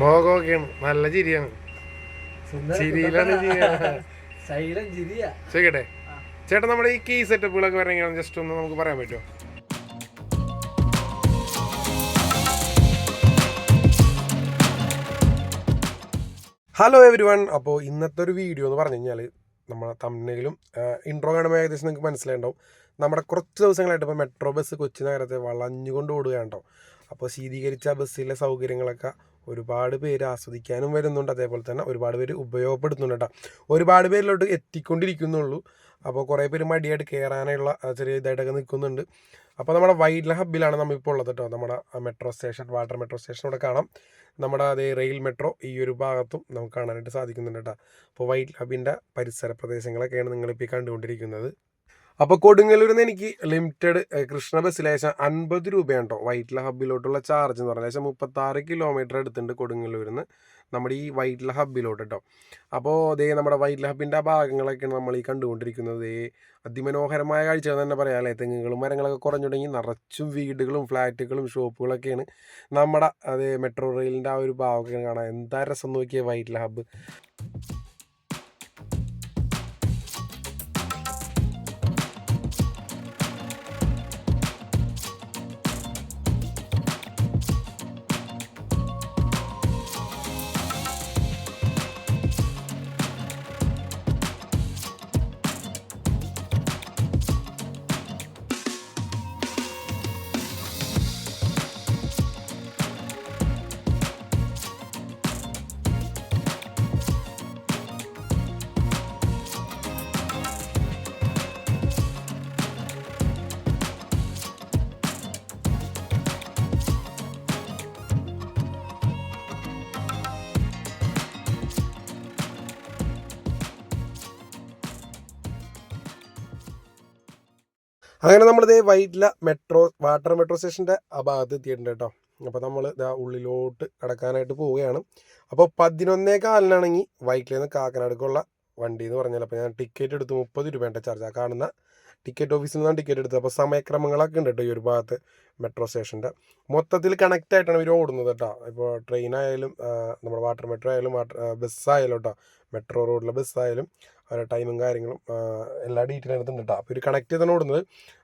മോഹമൊക്കെയാണ് നല്ല ചിരിയാണ്. ചിരിയിലാണ് ചോദിക്കട്ടെ? ചേട്ടാ നമ്മുടെ ഈ കീ സെറ്റപ്പുകളൊക്കെ വരണമെങ്കിൽ ജസ്റ്റ് ഒന്ന് നമുക്ക് പറയാൻ പറ്റുമോ? ഹലോ എവരി വൺ അപ്പോൾ ഇന്നത്തെ ഒരു വീഡിയോ എന്ന് പറഞ്ഞു കഴിഞ്ഞാൽ നമ്മളെ തമ്മിലും ഇൻട്രോ കാണുമ്പോൾ ഏകദേശം നിങ്ങൾക്ക് മനസ്സിലായിട്ടുണ്ടാവും. നമ്മുടെ കുറച്ച് ദിവസങ്ങളായിട്ട് ഇപ്പോൾ മെട്രോ ബസ് കൊച്ചി നഗരത്തെ വളഞ്ഞുകൊണ്ട് ഓടുകയാണ്ടോ അപ്പോൾ ശീതീകരിച്ച ബസ്സിലെ സൗകര്യങ്ങളൊക്കെ ഒരുപാട് പേര് ആസ്വദിക്കാനും വരുന്നുണ്ട്. അതേപോലെ തന്നെ ഒരുപാട് പേര് ഉപയോഗപ്പെടുത്തുന്നുണ്ട് കേട്ടോ ഒരുപാട് പേരിലോട്ട് എത്തിക്കൊണ്ടിരിക്കുന്നുള്ളൂ. അപ്പോൾ കുറേ പേര് മടിയായിട്ട് കയറാനുള്ള ചെറിയ ഇതായിട്ടൊക്കെ നിൽക്കുന്നുണ്ട്. അപ്പോൾ നമ്മുടെ വൈറ്റ്ല ഹബ്ബിലാണ് നമ്മളിപ്പോൾ ഉള്ളത് കേട്ടോ നമ്മുടെ metro station water metro station ഇവിടെ കാണാം. നമ്മുടെ അതേ റെയിൽ മെട്രോ ഈ ഒരു ഭാഗത്തും നമുക്ക് കാണാനായിട്ട് സാധിക്കുന്നുണ്ട് കേട്ടോ അപ്പോൾ വൈറ്റ് ഹബിന്റെ പരിസര പ്രദേശങ്ങളൊക്കെയാണ് നിങ്ങളിപ്പോൾ കണ്ടുകൊണ്ടിരിക്കുന്നത്. അപ്പോൾ കൊടുങ്ങല്ലൂരിൽ നിന്ന് എനിക്ക് ലിമിറ്റഡ് കൃഷ്ണ ബസ്സിൽ ഏകദേശം അൻപത് രൂപയാണ് കേട്ടോ വൈറ്റ്ല ഹബ്ബിലോട്ടുള്ള ചാർജ് എന്ന് പറഞ്ഞാൽ ഏകദേശം മുപ്പത്താറ് കിലോമീറ്റർ എടുത്തിട്ടുണ്ട് കൊടുങ്ങല്ലൂരിൽ നിന്ന് നമ്മുടെ ഈ വൈറ്റില ഹബ്ബിലോട്ട് കേട്ടോ അപ്പോൾ ദേ നമ്മുടെ വൈറ്റില ഹബ്ബിന്റെ ആ ഭാഗങ്ങളൊക്കെയാണ് നമ്മൾ ഈ കണ്ടുകൊണ്ടിരിക്കുന്നത്. ദേ അതിമനോഹരമായ കാഴ്ച എന്ന് തന്നെ പറയാം അല്ലേ? തെങ്ങുകളും മരങ്ങളൊക്കെ കുറഞ്ഞു തുടങ്ങി നിറച്ചും വീടുകളും ഫ്ലാറ്റുകളും ഷോപ്പുകളൊക്കെയാണ് നമ്മുടെ അതേ മെട്രോ റെയിലിന്റെ ആ ഒരു ഭാഗമൊക്കെ കാണാൻ. എന്താ രസം നോക്കിയ വൈറ്റില ഹബ്ബ് അങ്ങനെ നമ്മൾ നമ്മളിതേ വൈറ്റില മെട്രോ വാട്ടർ മെട്രോ സ്റ്റേഷന്റെ ആ ഭാഗത്ത് എത്തിയിട്ടുണ്ട് കേട്ടോ. അപ്പോൾ നമ്മൾ ഇതാ ഉള്ളിലോട്ട് കടക്കാനായിട്ട് പോവുകയാണ്. അപ്പോൾ പതിനൊന്നേ കാലിനാണെങ്കിൽ വൈറ്റിൽ നിന്ന് കാക്കനാടുക്കുള്ള വണ്ടി എന്ന് പറഞ്ഞാൽ അപ്പോൾ ഞാൻ ടിക്കറ്റ് എടുത്ത് മുപ്പത് രൂപേന്റെ ചാർജ്. ആ കാണുന്ന ടിക്കറ്റ് ഓഫീസിൽ നിന്നാണ് ടിക്കറ്റ് എടുത്തത്. അപ്പോൾ സമയക്രമങ്ങളൊക്കെ ഉണ്ട് കേട്ടോ ഈ ഒരു ഭാഗത്ത് മെട്രോ സ്റ്റേഷന്റെ മൊത്തത്തിൽ കണക്റ്റ് ആയിട്ടാണ് ഇവർ ഓടുന്നത് കേട്ടോ ഇപ്പോൾ ട്രെയിനായാലും നമ്മുടെ വാട്ടർ മെട്രോ ആയാലും വാട്ടർ ബസ്സായാലും കേട്ടോ മെട്രോ റോഡിലെ ബസ്സായാലും അവരുടെ ടൈമും കാര്യങ്ങളും എല്ലാ ഡീറ്റെയിൽ എടുത്തുണ്ട് കേട്ടോ അപ്പോൾ ഒരു കണക്ട് ചെയ്താണ് ഓടുന്നത്.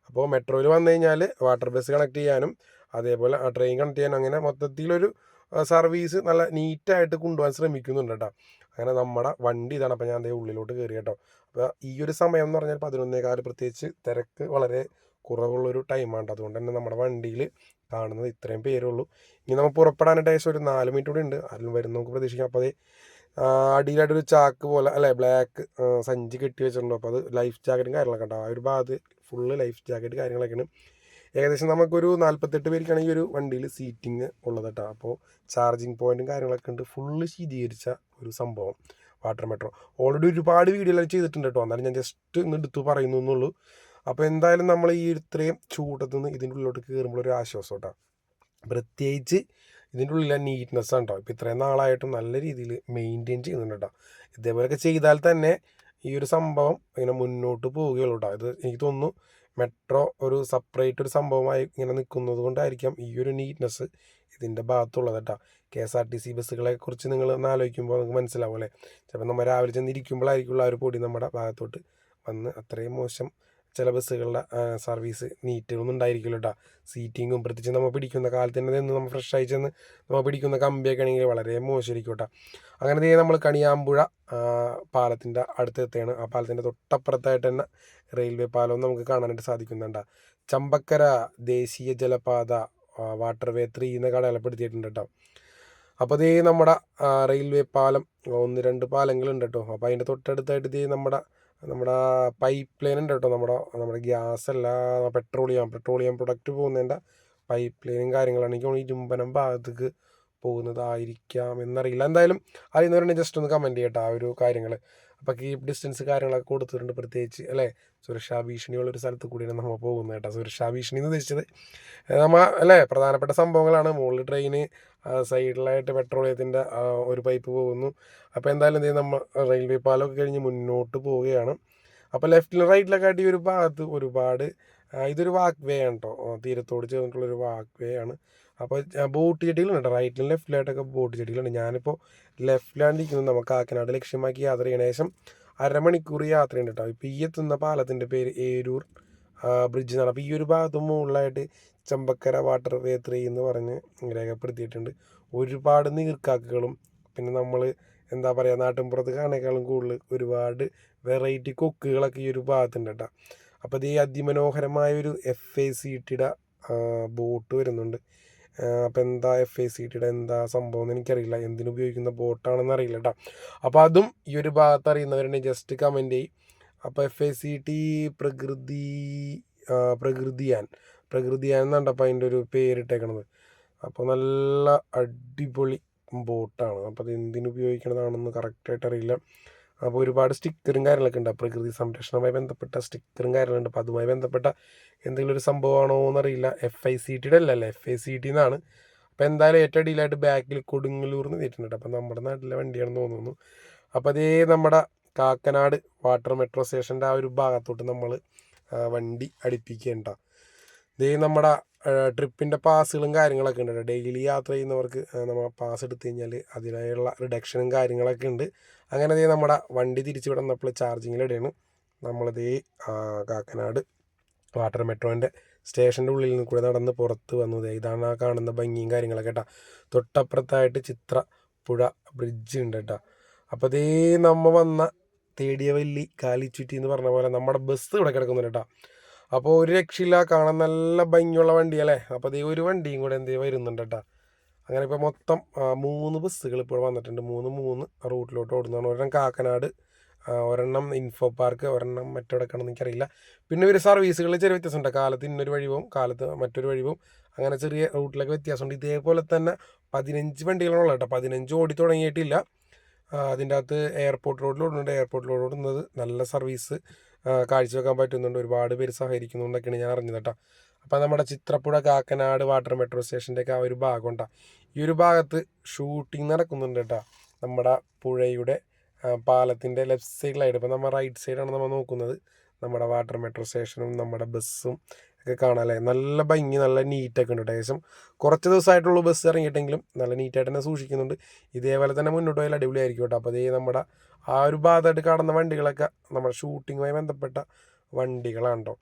അപ്പോൾ മെട്രോയിൽ വന്നു കഴിഞ്ഞാൽ വാട്ടർ ബസ് കണക്ട് ചെയ്യാനും അതേപോലെ ആ ട്രെയിൻ കണക്ട് ചെയ്യാനും അങ്ങനെ മൊത്തത്തിലൊരു സർവീസ് നല്ല നീറ്റായിട്ട് കൊണ്ടുപോകാൻ ശ്രമിക്കുന്നുണ്ട് കേട്ടോ അങ്ങനെ നമ്മുടെ വണ്ടി ഇതാണ്. അപ്പോൾ ഞാൻ അതേ ഉള്ളിലോട്ട് കയറി കേട്ടോ. അപ്പോൾ ഈ ഒരു സമയം എന്ന് പറഞ്ഞാൽ പതിനൊന്നേകാൽ പ്രത്യേകിച്ച് തിരക്ക് വളരെ കുറവുള്ളൊരു ടൈമാണ് അതുകൊണ്ട് തന്നെ നമ്മുടെ വണ്ടിയിൽ കാണുന്നത് ഇത്രയും പേരുള്ളൂ ഇനി നമുക്ക് പുറപ്പെടാനായിട്ട് ഏകദേശം ഒരു നാല് മിനിറ്റ് കൂടി ഉണ്ട്. അതിൽ വരും നമുക്ക് പ്രതീക്ഷിക്കാം. അപ്പോൾ അത് അടിയിലായിട്ടൊരു ചാക്ക് പോലെ അല്ലെ ബ്ലാക്ക് സഞ്ചി കെട്ടി വെച്ചിട്ടുണ്ടോ. അപ്പോൾ അത് ലൈഫ് ജാക്കറ്റും കാര്യങ്ങളൊക്കെ ഉണ്ടാവും. ആ ഒരു ഭാഗത്ത് ഫുള്ള് ലൈഫ് ജാക്കറ്റ് കാര്യങ്ങളൊക്കെയാണ്. ഏകദേശം നമുക്കൊരു നാൽപ്പത്തെട്ട് പേർക്കാണ് ഈ ഒരു വണ്ടിയിൽ സീറ്റിംഗ് ഉള്ളത് കേട്ടോ. അപ്പോൾ ചാർജിങ് പോയിന്റും കാര്യങ്ങളൊക്കെ ഉണ്ട്. ഫുള്ള് ശീതീകരിച്ച ഒരു സംഭവം. വാട്ടർ മെട്രോ ഓൾറെഡി ഒരുപാട് വീഡിയോകൾ ചെയ്തിട്ടുണ്ട് കേട്ടോ. എന്നാലും ഞാൻ ജസ്റ്റ് ഇന്ന് എടുത്തു പറയുന്നു എന്നുള്ളൂ. അപ്പോൾ എന്തായാലും നമ്മൾ ഈ ഇത്രയും ചൂടത്തു നിന്ന് ഇതിന്റെ ഉള്ളിലോട്ട് കയറുമ്പോൾ ഒരു ആശ്വാസം കേട്ടോ. പ്രത്യേകിച്ച് ഇതിന്റെ ഉള്ളിലെ നീറ്റ്നെസ് ഉണ്ടോ ഇപ്പോൾ ഇത്രയും നാളായിട്ടും നല്ല രീതിയിൽ മെയിന്റെയിൻ ചെയ്യുന്നുണ്ട് കേട്ടോ ഇതേപോലെയൊക്കെ ചെയ്താൽ തന്നെ ഈ ഒരു സംഭവം ഇങ്ങനെ മുന്നോട്ട് പോവുകയുള്ളൂ കേട്ടോ ഇത് എനിക്ക് തോന്നുന്നു മെട്രോ ഒരു സെപ്പറേറ്റ് ഒരു സംഭവമായി ഇങ്ങനെ നിൽക്കുന്നത് കൊണ്ടായിരിക്കാം ഈ ഒരു നീറ്റ്നെസ് ഇതിന്റെ ഭാഗത്തുള്ളത് കേട്ടോ K S R T C ബസ്സുകളെ കുറിച്ച് നിങ്ങൾ ഒന്ന് ആലോചിക്കുമ്പോൾ നമുക്ക് മനസ്സിലാവും അല്ലേ? ചിലപ്പോൾ നമ്മൾ രാവിലെ ചെന്നിരിക്കുമ്പോഴായിരിക്കുള്ള ആ ഒരു പൊടി നമ്മുടെ ഭാഗത്തോട്ട് വന്ന് അത്രയും മോശം ചില ബസ്സുകളുടെ സർവീസ് നീറ്റുകളൊന്നും ഉണ്ടായിരിക്കില്ല കേട്ടോ സീറ്റിങ്ങും പ്രത്യേകിച്ച് നമ്മൾ പിടിക്കുന്ന കാലത്ത് തന്നെ നമ്മൾ ഫ്രഷ് ആയി ചെന്ന് നമ്മൾ പിടിക്കുന്ന കമ്പിയൊക്കെ ആണെങ്കിൽ വളരെ മോശമായിരിക്കും കേട്ടോ അങ്ങനെ തന്നെ നമ്മൾ കണിയാമ്പുഴ പാലത്തിന്റെ അടുത്തെത്തുകയാണ്. ആ പാലത്തിന്റെ തൊട്ടപ്പുറത്തായിട്ട് തന്നെ റെയിൽവേ പാലവും നമുക്ക് കാണാനായിട്ട് സാധിക്കുന്നുണ്ട് ചമ്പക്കര ദേശീയ ജലപാത വാട്ടർ വേ ത്രീ എന്നൊക്കെ അടയാളപ്പെടുത്തിയിട്ടുണ്ട് കേട്ടോ അപ്പോൾ ഇതേ നമ്മുടെ റെയിൽവേ പാലം ഒന്ന് രണ്ട് പാലങ്ങളുണ്ട് കേട്ടോ അപ്പോൾ അതിന്റെ തൊട്ടടുത്തായിട്ട് ഇതേ നമ്മുടെ നമ്മുടെ പൈപ്പ് ലൈൻ ഉണ്ട് കേട്ടോ നമ്മുടെ നമ്മുടെ ഗ്യാസ് അല്ല പെട്രോളിയം പെട്രോളിയം പ്രൊഡക്റ്റ് പോകുന്നതിന്റെ പൈപ്പ് ലൈനും കാര്യങ്ങളാണ്. എനിക്ക് തോന്നുന്നു ഇരുമ്പനം ഭാഗത്തേക്ക് പോകുന്നതായിരിക്കാം എന്നറിയില്ല. എന്തായാലും അറിയുന്നവരുണ്ടെങ്കിൽ ജസ്റ്റ് ഒന്ന് കമന്റ് ചെയ്യട്ടോ ആ ഒരു കാര്യങ്ങൾ അപ്പോൾ കീപ് ഡിസ്റ്റൻസ് കാര്യങ്ങളൊക്കെ കൊടുത്തിട്ടുണ്ട് പ്രത്യേകിച്ച് അല്ലേ? സുരക്ഷാ ഭീഷണിയുള്ള ഒരു സ്ഥലത്ത് കൂടിയാണ് നമ്മൾ പോകുന്നത് കേട്ടോ. സുരക്ഷാ ഭീഷണി എന്ന് ഉദ്ദേശിച്ചത്. നമ്മൾ അല്ലേ? പ്രധാനപ്പെട്ട സംഭവങ്ങളാണ്. മുകളിൽ ട്രെയിന് സൈഡിലായിട്ട് പെട്രോളിയത്തിന്റെ ഒരു പൈപ്പ് പോകുന്നു. അപ്പോൾ എന്തായാലും എന്ത് ചെയ്യും നമ്മൾ റെയിൽവേ പാലമൊക്കെ കഴിഞ്ഞ് മുന്നോട്ട് പോവുകയാണ്. അപ്പോൾ ലെഫ്റ്റിലും റൈറ്റിലൊക്കെ ആയിട്ട് ഈ ഒരു ഭാഗത്ത് ഒരുപാട് ഇതൊരു വാക്ക് വേ ആണ് കേട്ടോ തീരത്തോട് ചേർന്നിട്ടുള്ളൊരു വാക്ക് വേ ആണ്. അപ്പോൾ ബോട്ട് ചെടികളുണ്ട്. റൈറ്റിലും ലെഫ്റ്റിലായിട്ടൊക്കെ ബോട്ട് ചെടികളുണ്ട്. ഞാനിപ്പോൾ ലെഫ്റ്റിലാണ് ഇരിക്കുന്നത് നമുക്ക് കാക്കനാട് ലക്ഷ്യമാക്കി യാത്ര ചെയ്യണ ശേഷം അരമണിക്കൂർ യാത്രയുണ്ട് കേട്ടോ ഇപ്പോൾ ഈ എത്തുന്ന പാലത്തിന്റെ പേര് ഏരൂർ ബ്രിഡ്ജ് എന്നാണ്. അപ്പോൾ ഈ ഒരു ഭാഗത്ത് മുകളിലായിട്ട് ചമ്പക്കര വാട്ടർ വേ ത്രീ എന്ന് പറഞ്ഞ് രേഖപ്പെടുത്തിയിട്ടുണ്ട്. ഒരുപാട് നീർക്കാക്കകളും പിന്നെ നമ്മൾ എന്താ പറയുക നാട്ടിൻപുറത്ത് കാണേക്കാളും കൂടുതൽ ഒരുപാട് വെറൈറ്റി കൊക്കുകളൊക്കെ ഈ ഒരു ഭാഗത്തുണ്ട് കേട്ടോ. അപ്പോൾ ഇത് ഈ അതിമനോഹരമായ ഒരു എഫ് എ സി ടിയുടെ ബോട്ട് വരുന്നുണ്ട്. അപ്പോൾ എന്താ എഫ് എ സി ടിയുടെ എന്താ സംഭവം എന്ന് എനിക്കറിയില്ല. എന്തിനു ഉപയോഗിക്കുന്ന ബോട്ടാണെന്ന് അറിയില്ല കേട്ടോ. അപ്പോൾ അതും ഈ ഒരു ഭാഗത്ത് അറിയുന്നവരുണ്ടെങ്കിൽ ജസ്റ്റ് കമന്റ് ചെയ്യും. അപ്പോൾ എഫ് എ സി ടി പ്രകൃതി പ്രകൃതിയാൻ. പ്രകൃതിയാൻ എന്നാണ് അപ്പോൾ അതിന്റെ ഒരു പേരിട്ടേക്കണത്. അപ്പോൾ നല്ല അടിപൊളി ബോട്ടാണ്. അപ്പോൾ അത് എന്തിനു ഉപയോഗിക്കണതാണെന്ന് കറക്റ്റായിട്ട് അറിയില്ല അപ്പോൾ ഒരുപാട് സ്റ്റിക്കറും കാര്യങ്ങളൊക്കെ ഉണ്ട്. പ്രകൃതി സംരക്ഷണവുമായി ബന്ധപ്പെട്ട സ്റ്റിക്കറും കാര്യങ്ങളുണ്ട്. അപ്പോൾ അതുമായി ബന്ധപ്പെട്ട എന്തെങ്കിലും ഒരു സംഭവമാണോ എന്നറിയില്ല. എഫ് ഐ സി ടിയുടെ അല്ലല്ലോ? എഫ് ഐ സി ടി എന്നാണ് അപ്പോൾ എന്തായാലും ഏറ്റവും അടിയിലായിട്ട് ബാക്കിൽ കൊടുങ്ങല്ലൂർ എന്ന് തീറ്റുന്നുണ്ട് അപ്പോൾ നമ്മുടെ നാട്ടിലെ വണ്ടിയാണെന്ന് തോന്നുന്നു. അപ്പോൾ അതേ നമ്മുടെ കാക്കനാട് വാട്ടർ മെട്രോ സ്റ്റേഷന്റെ ആ ഒരു ഭാഗത്തോട്ട് നമ്മൾ വണ്ടി അടുപ്പിക്കേണ്ട ഇതേ നമ്മുടെ ട്രിപ്പിന്റെ പാസ്സുകളും കാര്യങ്ങളൊക്കെ ഉണ്ട് ഡെയിലി യാത്ര ചെയ്യുന്നവർക്ക് നമ്മൾ പാസ് എടുത്തു കഴിഞ്ഞാൽ അതിനായുള്ള റിഡക്ഷനും കാര്യങ്ങളൊക്കെ ഉണ്ട്. അങ്ങനെ ദേ നമ്മുടെ വണ്ടി തിരിച്ചു വിടുന്നപ്പോൾ ചാർജിങ്ങിലിടെയാണ് നമ്മളിതേ കാക്കനാട് വാട്ടർ മെട്രോന്റെ സ്റ്റേഷന്റെ ഉള്ളിൽ നിന്ന് കൂടെ നടന്ന് പുറത്ത് വന്നു. ഇതാണ് ആ കാണുന്ന ഭംഗിയും കാര്യങ്ങളൊക്കെ കേട്ടോ. തൊട്ടപ്പുറത്തായിട്ട് ചിത്ര പുഴ ബ്രിഡ്ജ് ഉണ്ട് കേട്ടോ. അപ്പോൾ ഇതേ നമ്മൾ വന്ന തേടിയവല്ലി കാലിച്ചുറ്റി എന്ന് പറഞ്ഞ പോലെ നമ്മുടെ ബസ് ഇവിടെ കിടക്കുന്നുണ്ട് കേട്ടോ. അപ്പോൾ ഒരു രക്ഷയില്ല കാണാൻ നല്ല ഭംഗിയുള്ള വണ്ടിയല്ലേ? അപ്പോൾ അതേ ഒരു വണ്ടിയും കൂടെ എന്തേ വരുന്നുണ്ട് കേട്ടോ അങ്ങനെ ഇപ്പോൾ മൊത്തം മൂന്ന് ബസ്സുകൾ ഇപ്പോൾ വന്നിട്ടുണ്ട്. മൂന്ന് മൂന്ന് റൂട്ടിലോട്ട് ഓടുന്നതാണ്. ഒരെണ്ണം കാക്കനാട് ഒരെണ്ണം ഇൻഫോ പാർക്ക് ഒരെണ്ണം മറ്റെവിടെക്കാണെന്ന് എനിക്കറിയില്ല. പിന്നെ ഒരു സർവീസുകളിൽ ചെറിയ വ്യത്യാസമുണ്ട്. കാലത്ത് ഇന്നൊരു വഴിവും കാലത്ത് മറ്റൊരു വഴിവും അങ്ങനെ ചെറിയ റൂട്ടിലൊക്കെ വ്യത്യാസമുണ്ട്. ഇതേപോലെ തന്നെ പതിനഞ്ച് ഉള്ളത് കേട്ടോ. പതിനഞ്ച് ഓടി തുടങ്ങിയിട്ടില്ല. അതിന്റെ അകത്ത് എയർപോർട്ട് റോഡിൽ ഓടുന്നുണ്ട് എയർപോർട്ട് റോഡ് ഓടുന്നത് നല്ല സർവീസ്. കാഴ്ചവെക്കാൻ പറ്റുന്നുണ്ട്. ഒരുപാട് പേര് സഹകരിക്കുന്നുണ്ടൊക്കെയാണ് ഞാൻ അറിഞ്ഞത് കേട്ടോ. അപ്പോൾ നമ്മുടെ ചിത്രപ്പുഴ കാക്കനാട് വാട്ടർ മെട്രോ സ്റ്റേഷന്റെയൊക്കെ ആ ഒരു ഭാഗം ഈ ഒരു ഭാഗത്ത് ഷൂട്ടിംഗ് നടക്കുന്നുണ്ട് കേട്ടോ. നമ്മുടെ പുഴയുടെ പാലത്തിന്റെ ലെഫ്റ്റ് സൈഡിലായിട്ട്. ഇപ്പോൾ നമ്മൾ റൈറ്റ് സൈഡാണ് നമ്മൾ നോക്കുന്നത്. നമ്മുടെ വാട്ടർ മെട്രോ സ്റ്റേഷനും നമ്മുടെ ബസ്സും ഒക്കെ കാണാം അല്ലേ നല്ല ഭംഗി നല്ല നീറ്റൊക്കെ ഉണ്ട് ഏകദേശം. കുറച്ച് ദിവസമായിട്ടുള്ള ബസ് ഇറങ്ങിയിട്ടെങ്കിലും നല്ല നീറ്റായിട്ട് തന്നെ സൂക്ഷിക്കുന്നുണ്ട്. ഇതേപോലെ തന്നെ മുന്നോട്ട് പോയാൽ അടിപൊളിയായിരിക്കും കേട്ടോ അപ്പോൾ ഇത് നമ്മുടെ ആ ഒരു ഭാഗത്തായിട്ട് കാണുന്ന വണ്ടികളൊക്കെ നമ്മുടെ ഷൂട്ടിങ്ങുമായി ബന്ധപ്പെട്ട വണ്ടികളാണ് കേട്ടോ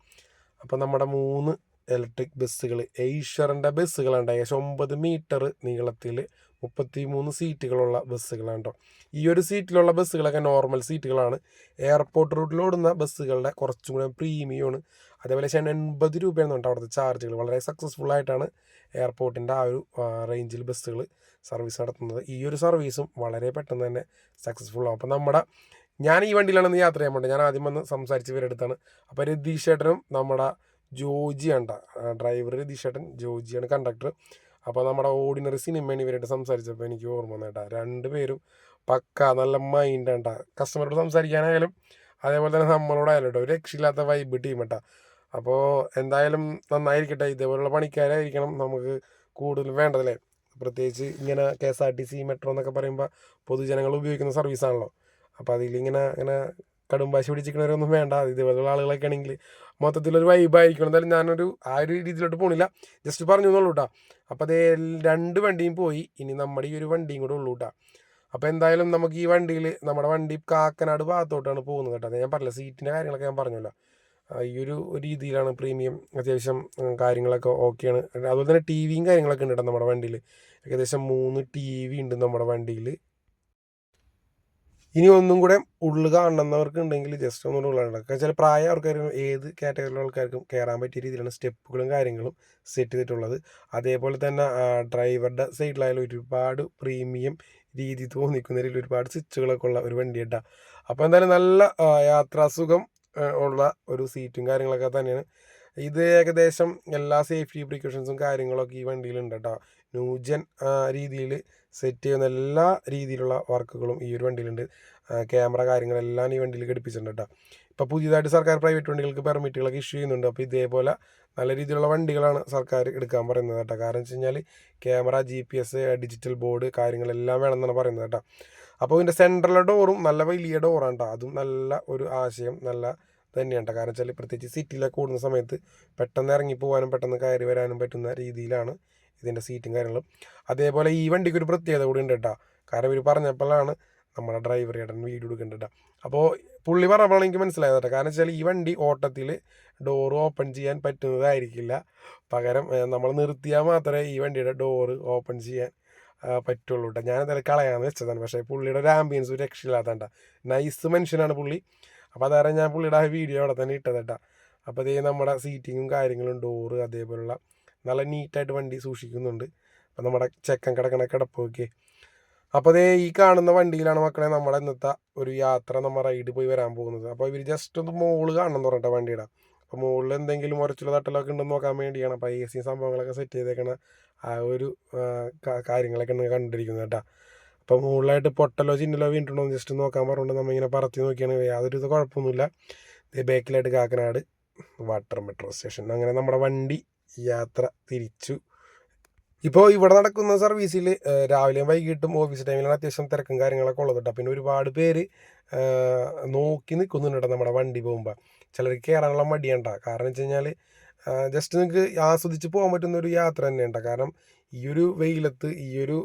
അപ്പോൾ നമ്മുടെ മൂന്ന് ഇലക്ട്രിക് ബസ്സുകൾ എയ്ഷറിന്റെ ബസ്സുകളുണ്ട് ഏകദേശം ഒമ്പത് മീറ്റർ നീളത്തിൽ മുപ്പത്തി മൂന്ന് സീറ്റുകളുള്ള ബസ്സുകളാണ് കേട്ടോ ഈ ഒരു സീറ്റിലുള്ള ബസ്സുകളൊക്കെ നോർമൽ സീറ്റുകളാണ്. എയർപോർട്ട് റൂട്ടിൽ ഓടുന്ന ബസ്സുകളുടെ കുറച്ചും കൂടെ പ്രീമിയമാണ് അതേപോലെ ശേഷം എൺപത് രൂപയാണ് കേട്ടോ അവിടുത്തെ ചാർജുകൾ വളരെ സക്സസ്ഫുൾ ആയിട്ടാണ് എയർപോർട്ടിന്റെ ആ ഒരു റേഞ്ചിൽ ബസ്സുകൾ സർവീസ് നടത്തുന്നത്. ഈ ഒരു സർവീസും വളരെ പെട്ടെന്ന് തന്നെ സക്സസ്ഫുൾ ആവും. അപ്പോൾ നമ്മുടെ ഞാൻ ഈ വണ്ടിയിലാണ് യാത്ര ചെയ്യാൻ പോകേണ്ടത് ഞാൻ ആദ്യം വന്ന് സംസാരിച്ച് ഇവരെടുത്താണ് അപ്പോൾ രതീഷ് ചേട്ടനും നമ്മുടെ ജോജിയാണ് ഡ്രൈവർ രതീഷ് ചേട്ടൻ ജോജിയാണ് കണ്ടക്ടർ അപ്പോൾ നമ്മുടെ ഓർഡിനറി സിനിമയാണ് ഇവരായിട്ട് സംസാരിച്ചപ്പോൾ എനിക്ക് ഓർമ്മ വന്നേട്ടാ രണ്ടുപേരും പക്ക നല്ല മൈൻഡ് ആണ്ട കസ്റ്റമറോട് സംസാരിക്കാനായാലും അതേപോലെ തന്നെ നമ്മളോടായാലും കേട്ടോ ഒരു രക്ഷയില്ലാത്ത വൈബ് ടീം കേട്ടോ അപ്പോൾ എന്തായാലും നന്നായിരിക്കട്ടെ. ഇതേപോലുള്ള പണിക്കാരായിരിക്കണം നമുക്ക് കൂടുതൽ വേണ്ടതല്ലേ പ്രത്യേകിച്ച് ഇങ്ങനെ K S R T C metro എന്നൊക്കെ പറയുമ്പോൾ പൊതുജനങ്ങൾ ഉപയോഗിക്കുന്ന സർവീസാണല്ലോ അപ്പോൾ അതിലിങ്ങനെ ഇങ്ങനെ കടുംബാശി പിടിച്ചിരിക്കുന്നവരൊന്നും വേണ്ട. ഇതേപോലെയുള്ള ആളുകളൊക്കെ ആണെങ്കിൽ മൊത്തത്തിലൊരു വൈബായിരിക്കണം എന്തായാലും ഞാനൊരു ആ ഒരു രീതിയിലോട്ട് പോണില്ല. ജസ്റ്റ് പറഞ്ഞു എന്നുള്ളൂ കേട്ടോ അപ്പോൾ അതേ രണ്ട് വണ്ടിയും പോയി. ഇനി നമ്മുടെ ഈ ഒരു വണ്ടിയും കൂടെ ഉള്ളൂ കേട്ടോ അപ്പോൾ എന്തായാലും നമുക്ക് ഈ വണ്ടിയിൽ നമ്മുടെ വണ്ടി കാക്കനാട് ഭാഗത്തോട്ടാണ് പോകുന്നത് കേട്ടോ അത് ഞാൻ പറഞ്ഞില്ല സീറ്റിന്റെ കാര്യങ്ങളൊക്കെ ഞാൻ പറഞ്ഞല്ലോ. ഈ ഒരു രീതിയിലാണ് പ്രീമിയം അത്യാവശ്യം കാര്യങ്ങളൊക്കെ ഓക്കെയാണ് അതുപോലെ തന്നെ ടി വിയും കാര്യങ്ങളൊക്കെ ഉണ്ട് കേട്ടോ നമ്മുടെ വണ്ടിയിൽ. ഏകദേശം മൂന്ന് ടി വി ഉണ്ട് നമ്മുടെ വണ്ടിയിൽ. ഇനി ഒന്നും കൂടെ ഉള്ളു കാണുന്നവർക്ക് ഉണ്ടെങ്കിൽ ജസ്റ്റ് ഒന്നുകൂടെ ഉള്ളതാണ് ചില പ്രായ ആൾക്കാർക്കും ഏത് കാറ്റഗറിയിലുള്ള ആൾക്കാർക്കും കയറാൻ പറ്റിയ രീതിയിലാണ് സ്റ്റെപ്പുകളും കാര്യങ്ങളും സെറ്റ് ചെയ്തിട്ടുള്ളത്. അതേപോലെ തന്നെ ഡ്രൈവറുടെ സൈഡിലായാലും ഒരുപാട് പ്രീമിയം രീതി തോന്നിക്കുന്ന രീതിയിൽ ഒരുപാട് സ്വിച്ചുകളൊക്കെ ഉള്ള ഒരു വണ്ടി കേട്ടോ അപ്പോൾ എന്തായാലും നല്ല യാത്രാസുഖം ഉള്ള ഒരു സീറ്റും കാര്യങ്ങളൊക്കെ തന്നെയാണ്. ഇത് ഏകദേശം എല്ലാ സേഫ്റ്റി പ്രിക്കോഷൻസും കാര്യങ്ങളൊക്കെ ഈ വണ്ടിയിലുണ്ട് കേട്ടോ. ന്യൂജൻ രീതിയിൽ സെറ്റ് ചെയ്യുന്ന എല്ലാ രീതിയിലുള്ള വർക്കുകളും ഈ ഒരു വണ്ടിയിലുണ്ട്. ക്യാമറ കാര്യങ്ങളെല്ലാം ഈ വണ്ടിയിൽ ഘടിപ്പിച്ചിട്ടുണ്ട് കേട്ടോ ഇപ്പോൾ പുതിയതായിട്ട് സർക്കാർ പ്രൈവറ്റ് വണ്ടികൾക്ക് പെർമിറ്റുകളൊക്കെ ഇഷ്യൂ ചെയ്യുന്നുണ്ട്. അപ്പോൾ ഇതേപോലെ നല്ല രീതിയിലുള്ള വണ്ടികളാണ് സർക്കാർ എടുക്കാൻ പറയുന്നത് കേട്ടോ കാരണം വെച്ച് കഴിഞ്ഞാൽ camera G P S digital board കാര്യങ്ങളെല്ലാം വേണമെന്നാണ് പറയുന്നത് കേട്ടോ അപ്പോൾ ഇതിന്റെ സെൻട്രലിലെ ഡോറും നല്ല വലിയ ഡോറാണ് കേട്ടോ അതും നല്ല ഒരു ആശയം നല്ല തന്നെയാണ് കാരണം വെച്ചാൽ പ്രത്യേകിച്ച് സിറ്റിയിലൊക്കെ ഓടുന്ന സമയത്ത് പെട്ടെന്ന് ഇറങ്ങി പോകാനും പെട്ടെന്ന് കയറി വരാനും പറ്റുന്ന രീതിയിലാണ് ഇതിന്റെ സീറ്റും കാര്യങ്ങളും. അതേപോലെ ഈ വണ്ടിക്ക് ഒരു പ്രത്യേകത കൂടി ഉണ്ട് കേട്ടോ. കാരണം ഇവർ പറഞ്ഞപ്പോഴാണ് നമ്മുടെ ഡ്രൈവർ ചേട്ടൻ വീഡിയോ എടുക്കേണ്ടത് അപ്പോൾ പുള്ളി പറഞ്ഞപ്പോഴാണ് എനിക്ക് മനസ്സിലായത് കേട്ടോ. കാരണം വെച്ചാൽ ഈ വണ്ടി ഓട്ടത്തിൽ ഡോറ് ഓപ്പൺ ചെയ്യാൻ പറ്റുന്നതായിരിക്കില്ല. പകരം നമ്മൾ നിർത്തിയാൽ മാത്രമേ ഈ വണ്ടിയുടെ ഡോറ് ഓപ്പൺ ചെയ്യാൻ പറ്റുള്ളൂ കേട്ടോ. ഞാൻ എന്തായാലും കളയാന്ന് വെച്ചതാണ്. പക്ഷേ പുള്ളിയുടെ ഒരു ആംബിയൻസ് ഒരു രക്ഷയില്ലാത്തണ്ട നൈസ് മനുഷ്യനാണ് പുള്ളി. അപ്പോൾ അതാരം ഞാൻ പുള്ളിയുടെ ആ വീഡിയോ അവിടെ തന്നെ ഇട്ടത് കേട്ടോ. അപ്പോൾ അതേ നമ്മുടെ സീറ്റിങ്ങും കാര്യങ്ങളും ഡോറ് അതേപോലുള്ള നല്ല നീറ്റായിട്ട് വണ്ടി സൂക്ഷിക്കുന്നുണ്ട്. അപ്പം നമ്മുടെ ചെക്കൻ കിടക്കണ കിടപ്പൊക്കെ അപ്പോൾ അതേ ഈ കാണുന്ന വണ്ടിയിലാണ് മക്കളെ നമ്മുടെ ഇന്നത്തെ ഒരു യാത്ര നമ്മൾ റൈഡ് പോയി വരാൻ പോകുന്നത്. അപ്പോൾ ഇവർ ജസ്റ്റ് ഒന്ന് മോൾ കാണണം എന്ന് പറഞ്ഞിട്ട് വണ്ടിയുടെ. അപ്പോൾ മുകളിൽ എന്തെങ്കിലും ഉരച്ചിലോ തട്ടലൊക്കെ ഉണ്ടെന്ന് നോക്കാൻ വേണ്ടിയാണ് അപ്പോൾ എ സി സംഭവങ്ങളൊക്കെ സെറ്റ് ചെയ്തേക്കണ ആ ഒരു കാര്യങ്ങളൊക്കെ ആണ് കണ്ടിരിക്കുന്നത് കേട്ടോ. അപ്പോൾ മുകളിലായിട്ട് പൊട്ടലോ ചിന്നലോ വീണിട്ടുണ്ടോ എന്ന് ജസ്റ്റ് നോക്കാൻ പറഞ്ഞുകൊണ്ട് നമ്മ ഇങ്ങനെ പറത്തി നോക്കിയാണ് യാതൊരു ഇത് കുഴപ്പമൊന്നുമില്ല. ബാക്കിലായിട്ട് കാക്കനാട് വാട്ടർ മെട്രോ സ്റ്റേഷൻ അങ്ങനെ നമ്മുടെ വണ്ടി യാത്ര തിരിച്ചു. ഇപ്പോൾ ഇവിടെ നടക്കുന്ന സർവീസിൽ രാവിലെയും വൈകിട്ടും ഓഫീസ് ടൈമിലാണ് അത്യാവശ്യം തിരക്കും കാര്യങ്ങളൊക്കെ ഉള്ളത് കേട്ടോ പിന്നെ ഒരുപാട് പേര് നോക്കി നിൽക്കുന്നുണ്ട് നമ്മുടെ വണ്ടി പോകുമ്പോൾ ചിലർക്ക് കയറാനുള്ള മടിയണ്ട കാരണം വെച്ച് കഴിഞ്ഞാൽ ജസ്റ്റ് നിങ്ങൾക്ക് ആസ്വദിച്ച് പോകാൻ പറ്റുന്ന ഒരു യാത്ര തന്നെയുണ്ട് കാരണം ഈ ഒരു വെയിലത്ത് ഈ ഒരു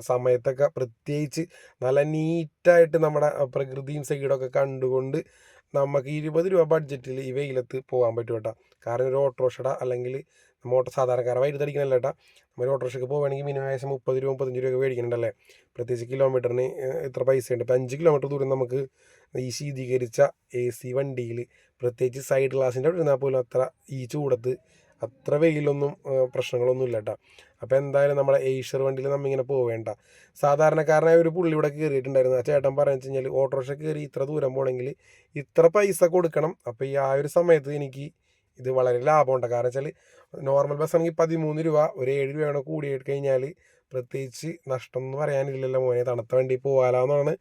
സമയത്തൊക്കെ പ്രത്യേകിച്ച് നല്ല നീറ്റായിട്ട് നമ്മുടെ പ്രകൃതിയും സൈഡൊക്കെ കണ്ടുകൊണ്ട് നമുക്ക് ഇരുപത് രൂപ ബഡ്ജറ്റിൽ ഈ വെയിലത്ത് പോകാൻ പറ്റും കേട്ടോ കാരണം ഒരു ഓട്ടോറിക്ഷയുടെ അല്ലെങ്കിൽ നമ്മൾ ഓട്ടോ സാധാരണക്കാരെ അടിക്കണല്ലോ കേട്ടോ നമ്മൾ ഓട്ടോറിക്ഷയ്ക്ക് പോവുകയാണെങ്കിൽ മിനിമം ഏകദേശം മുപ്പത് രൂപ മുപ്പത്തഞ്ച് രൂപ മേടിക്കുന്നുണ്ടല്ലേ പ്രത്യേകിച്ച് കിലോമീറ്ററിന് ഇത്ര പൈസയുണ്ട്. ഇപ്പം അഞ്ച് കിലോമീറ്റർ ദൂരം നമുക്ക് ഈ ശീതീകരിച്ച എ സി വണ്ടിയിൽ പ്രത്യേകിച്ച് സൈഡ് ഗ്ലാസിന്റെ അവിടെ ഇരുന്നാൽ പോലും അത്ര ഈ ചൂടത്ത് അത്ര വെയിലൊന്നും പ്രശ്നങ്ങളൊന്നും ഇല്ല കേട്ടോ അപ്പോൾ എന്തായാലും നമ്മുടെ ഏഷ്യർ വണ്ടിയിൽ നമ്മിങ്ങനെ പോവേണ്ട. സാധാരണക്കാരനായ ഒരു പുള്ളി ഇവിടെ കയറിയിട്ടുണ്ടായിരുന്നു ആ ചേട്ടൻ പറഞ്ഞു വെച്ച് കഴിഞ്ഞാൽ ഓട്ടോറിക്ഷ കയറി ഇത്ര ദൂരം പോകണമെങ്കിൽ ഇത്ര പൈസ കൊടുക്കണം. അപ്പോൾ ഈ ആ ഒരു സമയത്ത് എനിക്ക് ഇത് വളരെ ലാഭമുണ്ട്. കാരണം വെച്ചാൽ നോർമൽ ബസ് ആണെങ്കിൽ പതിമൂന്ന് രൂപ ഒരു ഏഴ് രൂപയാണ് കൂടിയിട്ട് കഴിഞ്ഞാൽ പ്രത്യേകിച്ച് നഷ്ടം എന്ന് പറയാനില്ലല്ലോ മോനെ. തണുത്ത വണ്ടി പോകാലെന്നാണ്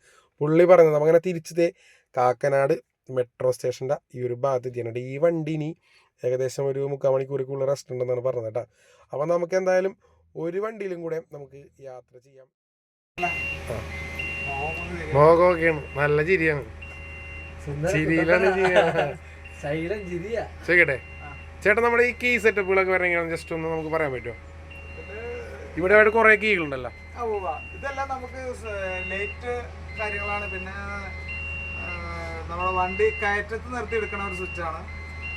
പുള്ളി പറഞ്ഞത്. നമ്മങ്ങനെ തിരിച്ചതേ കാക്കനാട് മെട്രോ സ്റ്റേഷന്റെ ഈ ഒരു ഭാഗത്ത് എത്തിയിട്ടുണ്ട് ഈ വണ്ടി ഇനി ഏകദേശം ഒരു മുക്കാൽ മണിക്കൂറിക്കുള്ള റെസ്റ്റ് ഉണ്ടെന്നാണ് പറഞ്ഞത് കേട്ടോ. അപ്പോൾ നമുക്ക് എന്തായാലും ഒരു വണ്ടിയിലും കൂടെ നമുക്ക് യാത്ര ചെയ്യാം. മോഹമൊക്കെയാണ് നല്ല ചിരിയാണ്. ചിരിയിലാണ് ശൈലം ചിരിയാ. ചെയ്യട്ടെ. ചേട്ടാ നമ്മുടെ ഈ കീ സെറ്റപ്പുകളൊക്കെ വരണമെങ്കിൽ ജസ്റ്റ് ഒന്ന് നമുക്ക് പറയാൻ പറ്റുമോ? ഇവിടെ അവിടെ കുറെ കീകളുണ്ടല്ലോ. ഇതെല്ലാം നമുക്ക് ലൈറ്റ് കാര്യങ്ങളാണ്. പിന്നെ നമ്മുടെ നമ്മളെ വണ്ടി കയറ്റത്ത് നിർത്തി എടുക്കണ ഒരു സ്വിച്ചാണ്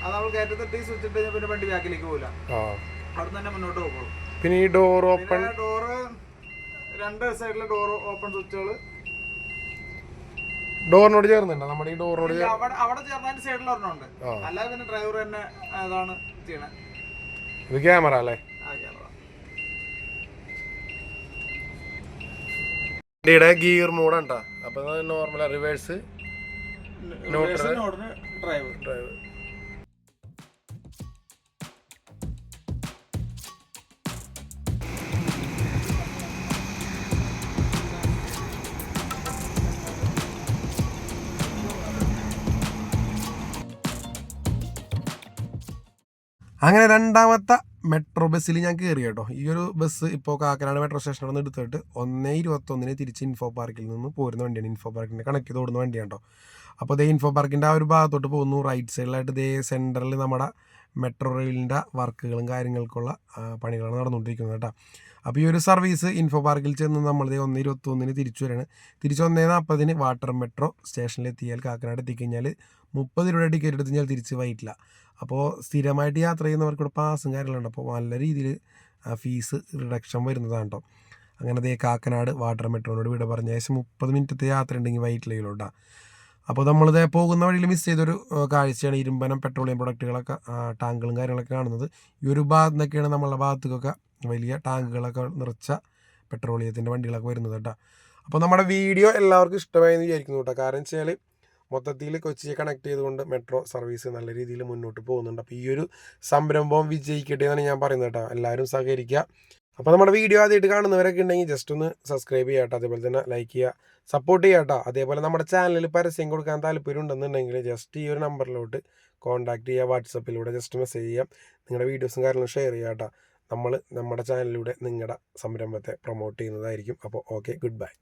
അത് നമ്മൾ കയറ്റത്തിട്ട് ഈ സ്വിച്ച് ഇട്ട് കഴിഞ്ഞാൽ പിന്നെ വണ്ടി ബാക്കിലേക്ക് പോകില്ല അവിടുന്ന് അവിടെ തന്നെ മുന്നോട്ട് പോകുള്ളൂ പിന്നെ ഈ ഡോർ ഓപ്പൺ ഡോറ് രണ്ട് സൈഡിലെ ഡോർ ഓപ്പൺ സ്വിച്ചുകൾ ഡോറിനോട് ചേർന്നുണ്ടോ നമ്മുടെ ഈ ഡോറിനോട് അവിടെ അവിടെ ചേർന്നതിന്റെ സൈഡിൽ ഒരെണ്ണമുണ്ട് അല്ലാതെ പിന്നെ ഡ്രൈവർ തന്നെ അതാണ് ഇത് ക്യാമറ അല്ലേ? വണ്ടിയുടെ ഗിയർ മോഡാണ് കേട്ടോ അപ്പോൾ നോർമൽ റിവേഴ്സ് ഡ്രൈവ് ഡ്രൈവ് അങ്ങനെ രണ്ടാമത്തെ മെട്രോ ബസ്സിൽ ഞാൻ കയറി കേട്ടോ. ഈ ഒരു ബസ് ഇപ്പോൾ കാക്കനാട് മെട്രോ സ്റ്റേഷനിൽ നിന്ന് എടുത്തിട്ട് ഒന്നേ ഇരുപത്തൊന്നിന് തിരിച്ച് ഇൻഫോ പാർക്കിൽ നിന്ന് പോരുന്ന വണ്ടിയാണ്. ഇൻഫോ പാർക്കിന്റെ കണക്ട് ചെയ്ത് ഓടുന്ന വണ്ടിയാണ് കേട്ടോ. അപ്പോൾ ദേ ഇൻഫോ പാർക്കിന്റെ ആ ഒരു ഭാഗത്തോട്ട് പോകുന്നു. റൈറ്റ് സൈഡിലായിട്ട് ദേ സെന്ററിൽ നമ്മുടെ മെട്രോ റെയിലിന്റെ വർക്കുകളും കാര്യങ്ങൾക്കുള്ള പണികളാണ് നടന്നുകൊണ്ടിരിക്കുന്നത് കേട്ടോ. അപ്പോൾ ഈ ഒരു സർവീസ് ഇൻഫോ പാർക്കിൽ ചെന്ന് നമ്മൾ ഒന്ന് ഇരുപത്തൊന്നിന് തിരിച്ചു വരികയാണ് തിരിച്ച് ഒന്നേ നാൽപ്പതിന് വാട്ടർ മെട്രോ സ്റ്റേഷനിൽ എത്തിയാൽ കാക്കനാട് എത്തിക്കഴിഞ്ഞാൽ മുപ്പത് രൂപയുടെ ടിക്കറ്റ് എടുത്ത് കഴിഞ്ഞാൽ തിരിച്ച് വൈറ്റില്ല അപ്പോൾ സ്ഥിരമായിട്ട് യാത്ര ചെയ്യുന്നവർക്ക് ഇവിടെ പാസും കാര്യങ്ങളുണ്ട് അപ്പോൾ നല്ല രീതിയിൽ ഫീസ് റിഡക്ഷൻ വരുന്നതാണ് കേട്ടോ അങ്ങനെ ദേ കാക്കനാട് വാട്ടർ മെട്രോനോട് വിട പറഞ്ഞ ഏകദേശം മുപ്പത് മിനിറ്റത്തെ യാത്ര ഉണ്ടെങ്കിൽ വൈറ്റിലയിലോട്ടാ. അപ്പോൾ നമ്മളിത് പോകുന്ന വഴിയിൽ മിസ് ചെയ്തൊരു കാഴ്ചയാണ് ഇരുമ്പനം പെട്രോളിയം പ്രൊഡക്റ്റുകളൊക്കെ ടാങ്കുകളും കാര്യങ്ങളൊക്കെ കാണുന്നത്. ഈ ഒരു ഭാഗത്ത് നിന്നൊക്കെയാണ് നമ്മളുടെ ഭാഗത്തേക്കൊക്കെ വലിയ ടാങ്കുകളൊക്കെ നിറച്ച പെട്രോളിയത്തിന്റെ വണ്ടികളൊക്കെ വരുന്നത് കേട്ടോ അപ്പോൾ നമ്മുടെ വീഡിയോ എല്ലാവർക്കും ഇഷ്ടമായി എന്ന് വിചാരിക്കുന്നു കേട്ടോ കാരണം വെച്ചാൽ മൊത്തത്തിൽ കൊച്ചിയെ കണക്ട് ചെയ്തുകൊണ്ട് മെട്രോ സർവീസ് നല്ല രീതിയിൽ മുന്നോട്ട് പോകുന്നുണ്ട്. അപ്പോൾ ഈ ഒരു സംരംഭം വിജയിക്കട്ടെ എന്നാണ് ഞാൻ പറയുന്നത് കേട്ടോ. എല്ലാവരും സഹകരിക്കുക. അപ്പോൾ നമ്മുടെ വീഡിയോ ആദ്യമായിട്ട് കാണുന്നവരൊക്കെ ഉണ്ടെങ്കിൽ ജസ്റ്റ് ഒന്ന് സബ്സ്ക്രൈബ് ചെയ്യാം അതേപോലെ തന്നെ ലൈക്ക് ചെയ്യുക. സപ്പോർട്ട് ചെയ്യാം കേട്ടോ. അതേപോലെ നമ്മുടെ ചാനലിൽ പരസ്യം കൊടുക്കാൻ താല്പര്യം ഉണ്ടെന്നുണ്ടെങ്കിൽ ജസ്റ്റ് ഈ ഒരു നമ്പറിലോട്ട് കോൺടാക്ട് ചെയ്യുക. വാട്സപ്പിലൂടെ ജസ്റ്റ് മെസ്സേജ് ചെയ്യാം. നിങ്ങളുടെ വീഡിയോസും കാര്യങ്ങളും ഷെയർ ചെയ്യുക കേട്ടോ. നമ്മൾ നമ്മുടെ ചാനലിലൂടെ നിങ്ങളുടെ സംരംഭത്തെ പ്രൊമോട്ട് ചെയ്യുന്നതായിരിക്കും. അപ്പോൾ ഓക്കെ ഗുഡ് ബൈ